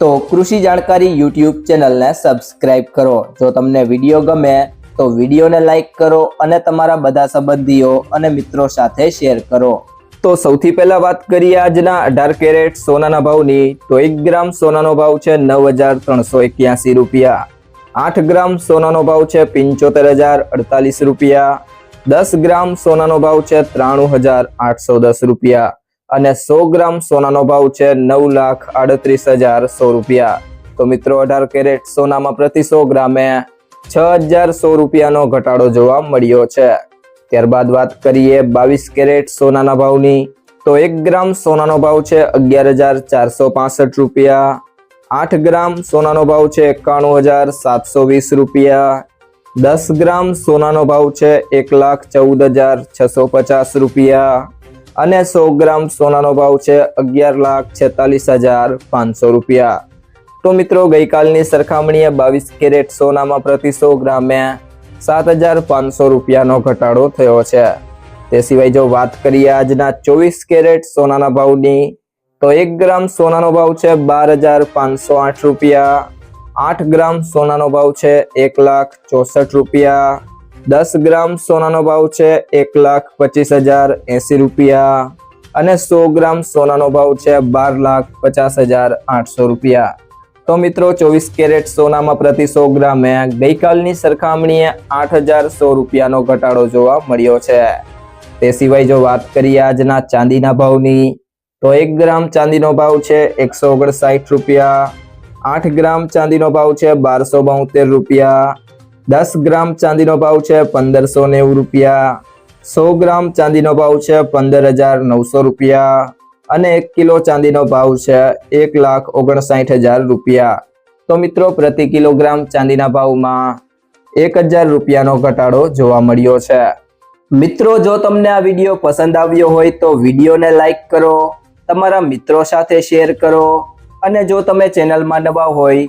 તો કૃષિ જાણકારી યુટ્યુબ ચેનલને સબસ્ક્રાઇબ કરો. જો તમને વીડિયો ગમે, તો વિડીયોને લાઈક કરો અને તમારા બધા સંબંધીઓ અને મિત્રો સાથે શેર કરો. તો સૌથી પહેલા વાત કરીએ આજના અઢાર કેરેટ સોનાના ભાવની. તો એક ગ્રામ સોનાનો ભાવ છે નવ હજાર ત્રણસો એક્યાસી રૂપિયા. આઠ ગ્રામ સોનાનો ભાવ છે પંચોતેર હજાર અડતાલીસ રૂપિયા. દસ ગ્રામ સોનાનો ભાવ છે ત્રાણું હજાર આઠસો દસ રૂપિયા. અને સો ગ્રામ સોનાનો ભાવ છે નવ લાખ આડત્રીસ હજાર સો રૂપિયા. તો મિત્રો, અઢાર કેરેટ સોનામાં પ્રતિ સો ગ્રામે છ હજાર સો રૂપિયાનો ઘટાડો જોવા મળ્યો છે. ત્યારબાદ વાત કરીએ બાવીસ કેરેટ સોનાના ભાવની. તો એક ગ્રામ સોનાનો ભાવ છે અગિયાર હજાર ચારસો પાસઠ રૂપિયા. આઠ ગ્રામ સોનાનો ભાવ છે એકાણું હજાર સાતસો વીસ રૂપિયા. દસ ગ્રામ સોનાનો ભાવ છે એક લાખ ચૌદ હજાર છસો પચાસ રૂપિયા. અને સો ગ્રામ સોનાનો ભાવ છે અગિયાર લાખ છેતાલીસ હજાર પાંચસો રૂપિયા. તો મિત્રો, ગઈકાલની સરખામણીએ બાવીસ કેરેટ સોનામાં પ્રતિ સો ગ્રામે સાત હજાર પાંચસો રૂપિયાનો ઘટાડો થયો છે. તે સિવાય જો વાત કરીએ આજના ચોવીસ કેરેટ સોનાના ભાવની, તો એક ગ્રામ સોનાનો ભાવ છે બાર હજાર પાંચસો આઠ રૂપિયા. આઠ ગ્રામ સોનાનો ભાવ છે એક લાખ ચોસઠ રૂપિયા. દસ ગ્રામ સોનાનો ભાવ છે, એક લાખ પચીસ હજાર એસી રૂપિયા. અને સો ગ્રામ સોનાનો ભાવ છે, બાર લાખ પચાસ હજાર આઠસો રૂપિયા. તો મિત્રો, ચોવીસ કેરેટ સોનામાં પ્રતિ સો ગ્રામે ગઈકાલની સરખામણીએ આઠ હજાર સો રૂપિયાનો ઘટાડો જોવા મળ્યો છે. તે સિવાય જો વાત કરીએ આજના ચાંદીના ભાવની, તો એક ગ્રામ ચાંદીનો ભાવ છે, એકસો ઓગણસાઠ રૂપિયા. આઠ ગ્રામ ચાંદીનો ભાવ છે, બારસો બોતેર રૂપિયા. દસ ગ્રામ ચાંદીનો ભાવ છે પંદરસો નેવું રૂપિયા. સો ગ્રામ ચાંદીનો ભાવ છે પંદર હજાર નવસો રૂપિયા. અને એક કિલો ચાંદીનો ભાવ છે એક લાખ ઓગણસાઠ હજાર રૂપિયા. તો મિત્રો, પ્રતિ કિલોગ્રામ ચાંદીના ભાવમાં એક હજાર રૂપિયાનો ઘટાડો જોવા મળ્યો છે. મિત્રો, જો તમને આ વીડિયો પસંદ આવ્યો હોય તો વિડીયોને લાઈક કરો, તમારા મિત્રો સાથે શેર કરો. અને જો તમે ચેનલમાં નવા હોય